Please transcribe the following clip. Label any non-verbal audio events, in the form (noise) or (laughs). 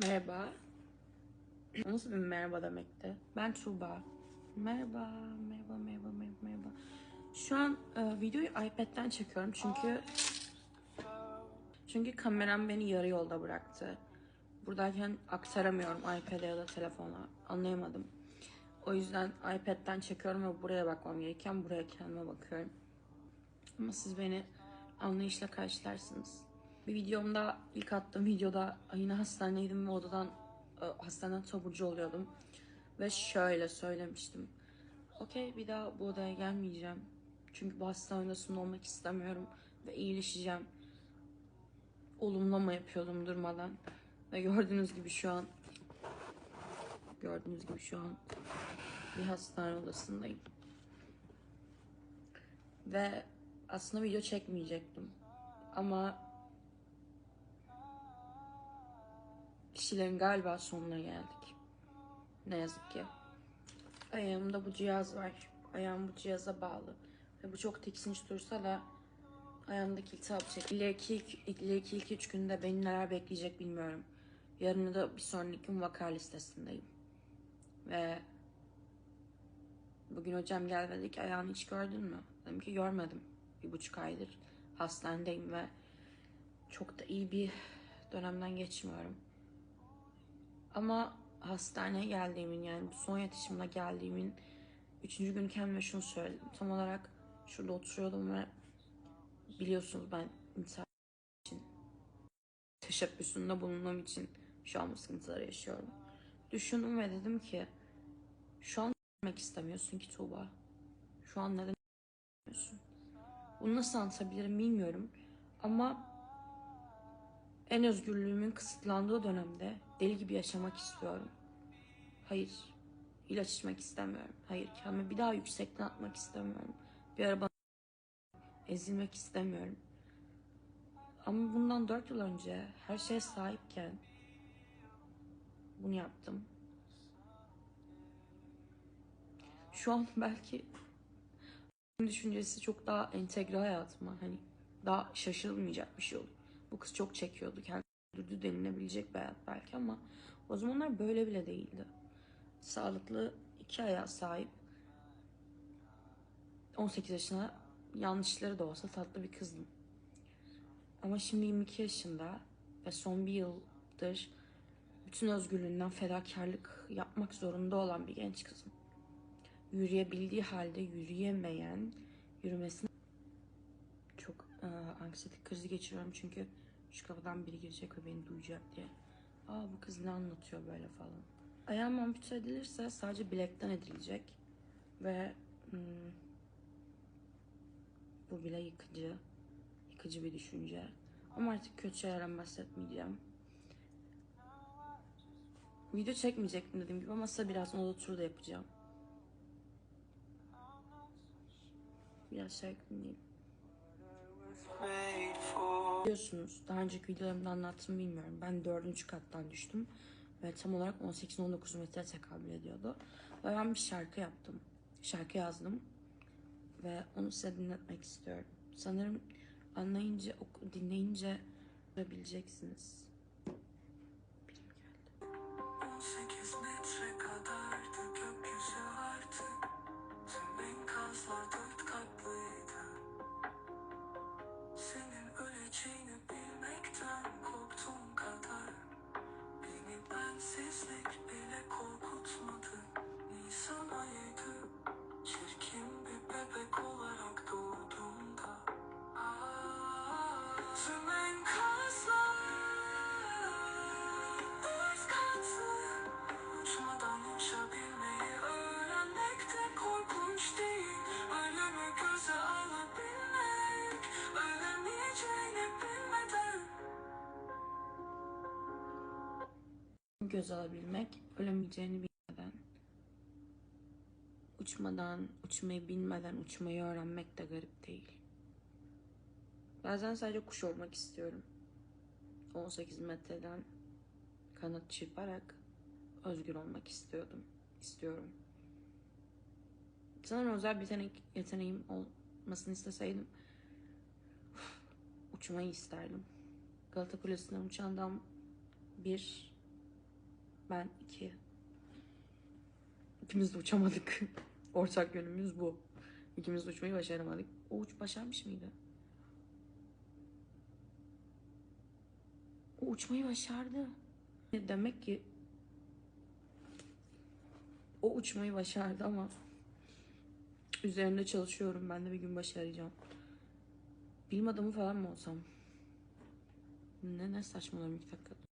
Merhaba. Nasıl bir merhaba demekti? Ben Tuğba. Merhaba, merhaba, merhaba, merhaba, merhaba. Şu an e, videoyu iPad'den çekiyorum çünkü çünkü kameram beni yarı yolda bıraktı. Buradayken aktaramıyorum iPad'e ya da telefona. Anlayamadım. O yüzden iPad'den çekiyorum ve buraya bakmam gereken buraya kendime bakıyorum. Ama siz beni anlayışla karşılarsınız. Bir videomda, ilk attığım videoda yine hastaneydim ve odadan e, hastaneden taburcu oluyordum. Ve şöyle söylemiştim. Okey bir daha bu odaya gelmeyeceğim. Çünkü bu hastane odasında olmak istemiyorum. Ve iyileşeceğim. Olumlama yapıyordum durmadan. Ve gördüğünüz gibi şu an gördüğünüz gibi şu an bir hastane odasındayım. Ve aslında video çekmeyecektim. Ama bir şeylerin galiba sonuna geldik. Ne yazık ki. Ayağımda bu cihaz var. Ayağım bu cihaza bağlı. Ve bu çok tiksinç dursa da ayağımdaki iltihap çek. İleriki, ileriki ilk üç günde beni neler bekleyecek bilmiyorum. Yarın da bir sonraki gün vaka listesindeyim. Ve bugün hocam gel dedi ki ayağını hiç gördün mü? Dedim ki görmedim. Bir buçuk aydır hastanedeyim ve çok da iyi bir dönemden geçmiyorum. Ama hastaneye geldiğimin yani bu son yatışımda geldiğimin üçüncü gün kendime şunu söyledim. Tam olarak şurada oturuyordum ve biliyorsunuz ben intihar için teşebbüsünde bulunduğum için şu an bu sıkıntıları yaşıyorum. Düşündüm ve dedim ki şu an demek istemiyorsun ki Tuğba. Şu an neden istemiyorsun? Bunu nasıl anlatabilirim bilmiyorum. Ama en özgürlüğümün kısıtlandığı dönemde deli gibi yaşamak istiyorum. Hayır. ilaç içmek istemiyorum. Hayır. Kendimi bir daha yüksekten atmak istemiyorum. Bir araba ezilmek istemiyorum. Ama bundan dört yıl önce her şeye sahipken bunu yaptım. Şu an (laughs) belki düşüncesi çok daha entegre hayatıma hani daha şaşırılmayacak bir şey olur. Bu kız çok çekiyordu. Kendini denilebilecek bir hayat belki ama o zamanlar böyle bile değildi. Sağlıklı iki ayağa sahip 18 yaşına yanlışları da olsa tatlı bir kızdım. Ama şimdi 22 yaşında ve son bir yıldır bütün özgürlüğünden fedakarlık yapmak zorunda olan bir genç kızım. Yürüyebildiği halde yürüyemeyen, yürümesini e, anksiyetik krizi geçiriyorum çünkü şu kapıdan biri girecek ve beni duyacak diye. Aa bu kız ne anlatıyor böyle falan. Ayağım ampute edilirse sadece bilekten edilecek ve hmm, bu bile yıkıcı, yıkıcı bir düşünce. Ama artık kötü şeylerden bahsetmeyeceğim. Video çekmeyecektim dediğim gibi ama size birazdan oda turu da yapacağım. Biraz şarkı dinleyeyim. Biliyorsunuz daha önceki videolarımda anlattım bilmiyorum. Ben dördüncü kattan düştüm. Ve tam olarak 18-19 metre tekabül ediyordu. Ve ben bir şarkı yaptım. Şarkı yazdım. Ve onu size dinletmek istiyorum. Sanırım anlayınca, dinleyince bileceksiniz. Birim geldi. 18 metre kadardı gökyüzü change. Göz alabilmek, ölemeyeceğini bilmeden, uçmadan, uçmayı bilmeden uçmayı öğrenmek de garip değil. Bazen sadece kuş olmak istiyorum. 18 metreden kanat çırparak özgür olmak istiyordum. İstiyorum. Sanırım özel bir yetenek, yeteneğim olmasını isteseydim uçmayı isterdim. Galata Kulesi'nden uçan adam bir Ben iki. İkimiz de uçamadık. (laughs) Ortak yönümüz bu. İkimiz de uçmayı başaramadık. O uç başarmış mıydı? O uçmayı başardı. Demek ki o uçmayı başardı ama üzerinde çalışıyorum. Ben de bir gün başaracağım. Bilim adamı falan mı olsam? Ne ne saçmalıyorum iki dakika.